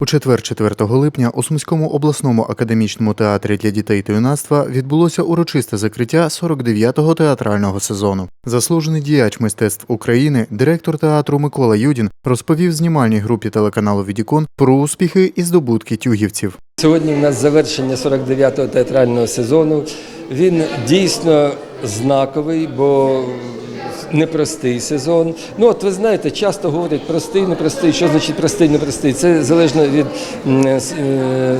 У четвер, 4 липня, у Сумському обласному академічному театрі для дітей та юнацтва відбулося урочисте закриття 49-го театрального сезону. Заслужений діяч мистецтв України, директор театру Микола Юдін розповів знімальній групі телеканалу Відікон про успіхи і здобутки тюгівців. Сьогодні в нас завершення 49-го театрального сезону. Він дійсно знаковий, бо непростий сезон. Ну от ви знаєте, часто говорять простий, непростий. Що значить простий, непростий? Це залежно від е,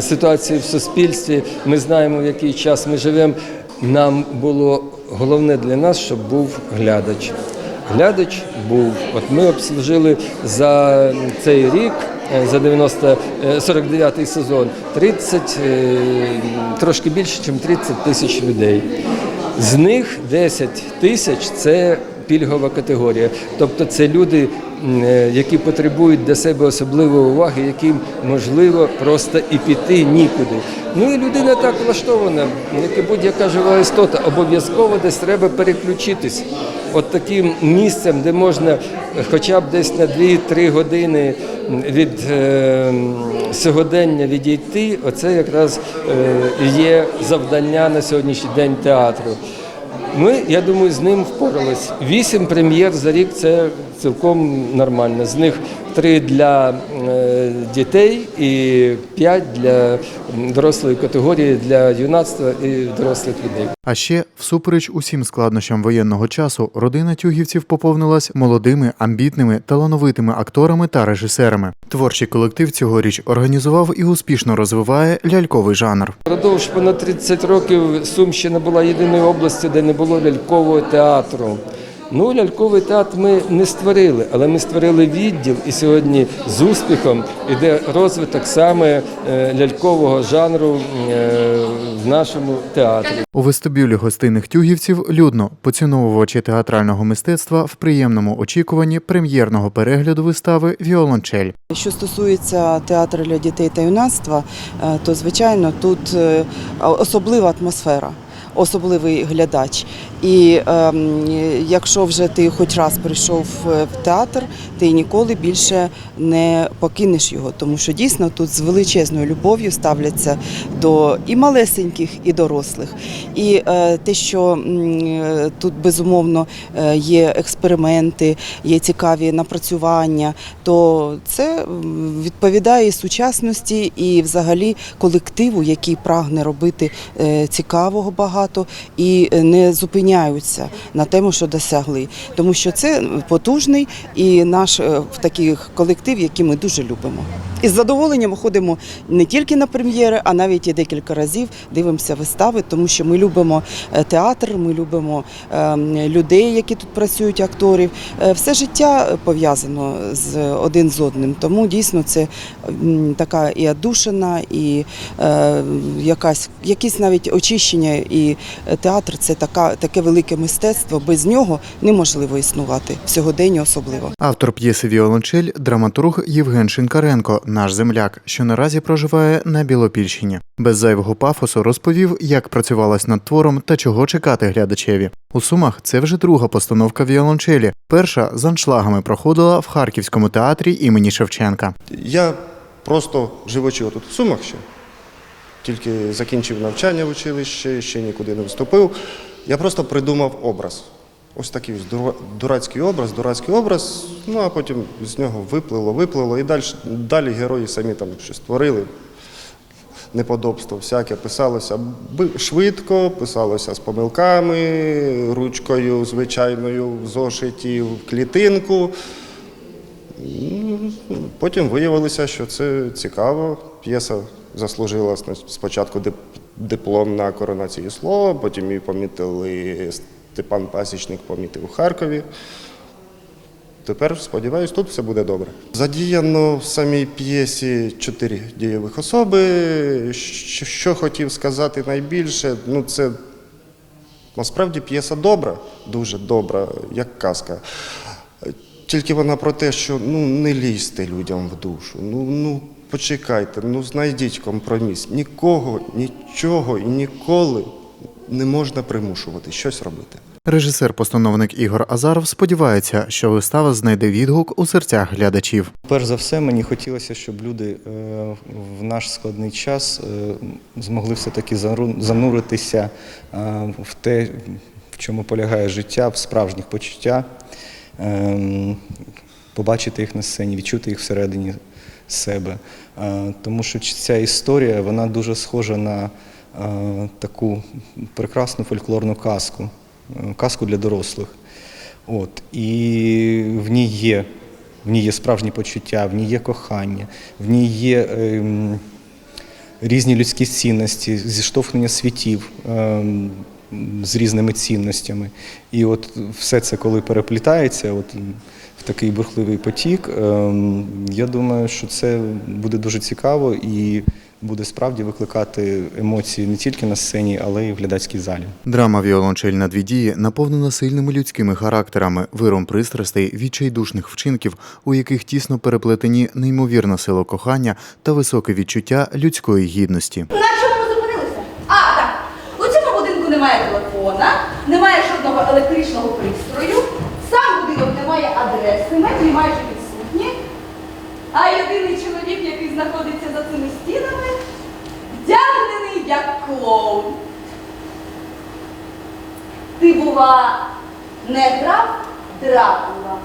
ситуації в суспільстві. Ми знаємо, в який час ми живемо. Нам було головне для нас, щоб був глядач. Глядач був. От ми обслужили за цей рік, е, за 90, е, 49-й сезон, 30, е, трошки більше, ніж 30 тисяч людей. З них 10 тисяч це пільгова категорія. Тобто це люди, е, які потребують для себе особливої уваги, яким можливо просто і піти нікуди. Ну і людина так влаштована, як і будь-яка жива істота, обов'язково десь треба переключитись. От таким місцем, де можна хоча б десь на 2-3 години від е, сьогодення відійти, оце якраз е, є завдання на сьогоднішній день театру. Ми, я думаю, з ним впорались. Вісім прем'єр за рік це цілком нормально. З них три для е, дітей і п'ять для дорослої категорії для юнацтва і дорослих людей. А ще, всупереч усім складнощам воєнного часу, родина тюгівців поповнилась молодими, амбітними, талановитими акторами та режисерами. Творчий колектив цьогоріч організував і успішно розвиває ляльковий жанр. Продовж понад 30 років Сумщина була єдиною областю, де не було лялькового театру. Ну, ляльковий театр ми не створили, але ми створили відділ, і сьогодні з успіхом іде розвиток саме е, лялькового жанру е, в нашому театрі. У вестибюлі гостинних тюгівців людно поціновувачі театрального мистецтва в приємному очікуванні прем'єрного перегляду вистави Віолончель. Що стосується театру для дітей та юнацтва, е, то звичайно тут особлива атмосфера. Особливий глядач, і ем, якщо вже ти хоч раз прийшов е, в театр, ти ніколи більше не покинеш його, тому що дійсно тут з величезною любов'ю ставляться до і малесеньких, і дорослих. І е, те, що е, тут безумовно е, є експерименти, є цікаві напрацювання, то це відповідає сучасності і взагалі колективу, який прагне робити е, цікавого багато і е, не зупиняються на тему, що досягли. Тому що це потужний і наш е, в таких колектив, який ми дуже любимо. І з задоволенням ходимо не тільки на прем'єри, а навіть і декілька разів дивимося вистави, тому що ми любимо е, театр, ми любимо ем, людей, які тут працюють, акторів. Все життя пов'язано з один з одним. Тому дійсно це така і одушина, і якась якісь навіть очищення. І е, театр це така таке велике мистецтво. Без нього неможливо існувати в сьогоденні особливо. Автор п'єси Віолончель драматург Євген Шинкаренко, наш земляк, що наразі проживає на Білопільщині. Без зайвого пафосу розповів, як працювалась над твором та чого чекати глядачеві. У Сумах це вже друга постановка Віолончелі. Перша з аншлагами проходила в Харківському театрі імені Шевченка. Я просто живучи тут в Сумах ще, тільки закінчив навчання в училищі, ще нікуди не вступив. Я просто придумав образ. Ось такий ось дурацький образ, дурацький образ, ну а потім з нього виплило, виплило, і далі, далі герої самі там щось створили. Неподобство всяке писалося швидко, писалося з помилками, ручкою звичайною в зошиті, в клітинку. Потім виявилося, що це цікаво. П'єса заслужила спочатку диплом на коронацію слова, потім її помітили Степан Пасічник помітив у Харкові. Тепер, сподіваюся, тут все буде добре. Задіяно в самій п'єсі чотири дієвих особи. Що хотів сказати найбільше, ну це насправді п'єса добра, дуже добра, як казка. Тільки вона про те, що ну не лізьте людям в душу. Ну ну почекайте, ну знайдіть компроміс. Нікого, нічого і ніколи не можна примушувати щось робити. Режисер-постановник Ігор Азаров сподівається, що вистава знайде відгук у серцях глядачів. Перш за все, мені хотілося, щоб люди е, в наш складний час е, змогли все-таки зануритися е, в те, в чому полягає життя, в справжніх почуття, е, побачити їх на сцені, відчути їх всередині себе. Е, Тому що ця історія вона дуже схожа на е, таку прекрасну фольклорну казку, е, казку для дорослих. От, і в ній є, в ній є справжні почуття, в ній є кохання, в ній є ем, різні людські цінності, зіштовхнення світів ем, з різними цінностями. І от все це, коли переплітається от, в такий бурхливий потік, ем, я думаю, що це буде дуже цікаво і буде справді викликати емоції не тільки на сцені, але й в глядацькій залі. Драма Віолончель на дві дії наповнена сильними людськими характерами, виром пристрастей, відчайдушних вчинків, у яких тісно переплетені неймовірна сила кохання та високе відчуття людської гідності. На чому ми зупинилися? А, так. У цьому будинку немає телефона, немає жодного електричного пристрою, сам будинок не має адреси, меблі майже відсутні. А єдиний чоловік, який знаходиться за цими стінами, вдягнений як клоун. Ти бува не граф Дракула.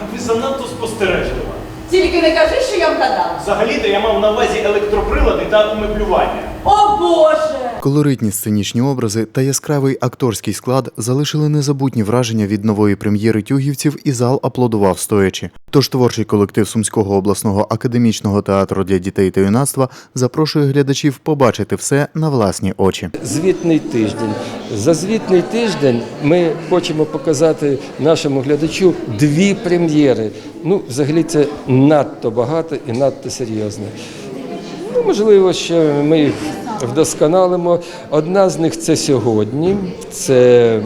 А ви занадто спостережлива. Тільки не кажи, що я вгадала. Взагалі-то я мав на увазі електроприлади та умеблювання. О Боже! Колоритні сценічні образи та яскравий акторський склад залишили незабутні враження від нової прем'єри тюгівців, і зал аплодував стоячи. Тож творчий колектив Сумського обласного академічного театру для дітей та юнацтва запрошує глядачів побачити все на власні очі. Звітний тиждень. За звітний тиждень ми хочемо показати нашому глядачу дві прем'єри. Ну, взагалі, це надто багато і надто серйозно. Ну, можливо, що ми їх вдосконалимо. Одна з них це сьогодні. Це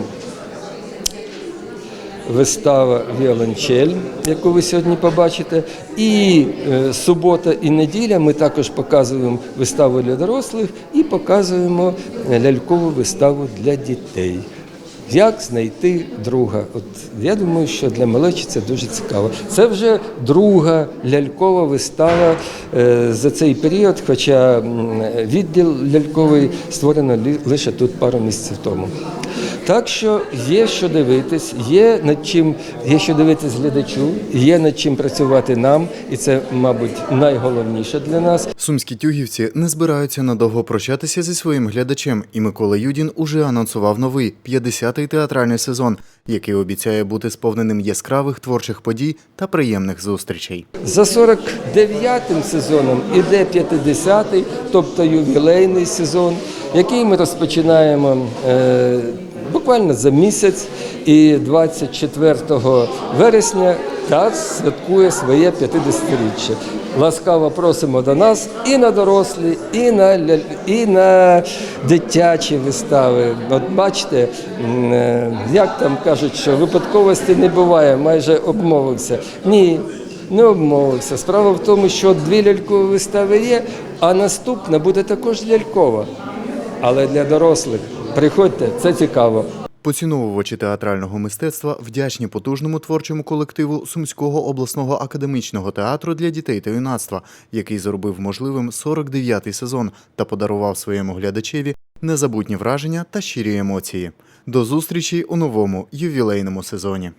вистава Віолончель, яку ви сьогодні побачите. І е, субота і неділя ми також показуємо виставу для дорослих і показуємо лялькову виставу для дітей. Як знайти друга? От я думаю, що для малечі це дуже цікаво. Це вже друга лялькова вистава е, за цей період, хоча відділ ляльковий створено лише тут пару місяців тому. Так що є що дивитись, є над чим є що дивитись глядачу, є над чим працювати нам, і це, мабуть, найголовніше для нас. Сумські тюгівці не збираються надовго прощатися зі своїм глядачем, і Микола Юдін уже анонсував новий 50-й театральний сезон, який обіцяє бути сповненим яскравих творчих подій та приємних зустрічей. За 49-м сезоном іде 50-й, тобто ювілейний сезон, який ми розпочинаємо е, буквально за місяць. І 24 вересня театр святкує своє 50-річчя. Ласкаво просимо до нас і на дорослі, і на, і на дитячі вистави. От бачите, е, як там кажуть, що випадковості не буває, майже обмовився. Ні, не обмовився. Справа в тому, що дві лялькові вистави є, а наступна буде також лялькова. Але для дорослих. Приходьте, це цікаво. Поціновувачі театрального мистецтва вдячні потужному творчому колективу Сумського обласного академічного театру для дітей та юнацтва, який зробив можливим 49-й сезон та подарував своєму глядачеві незабутні враження та щирі емоції. До зустрічі у новому ювілейному сезоні.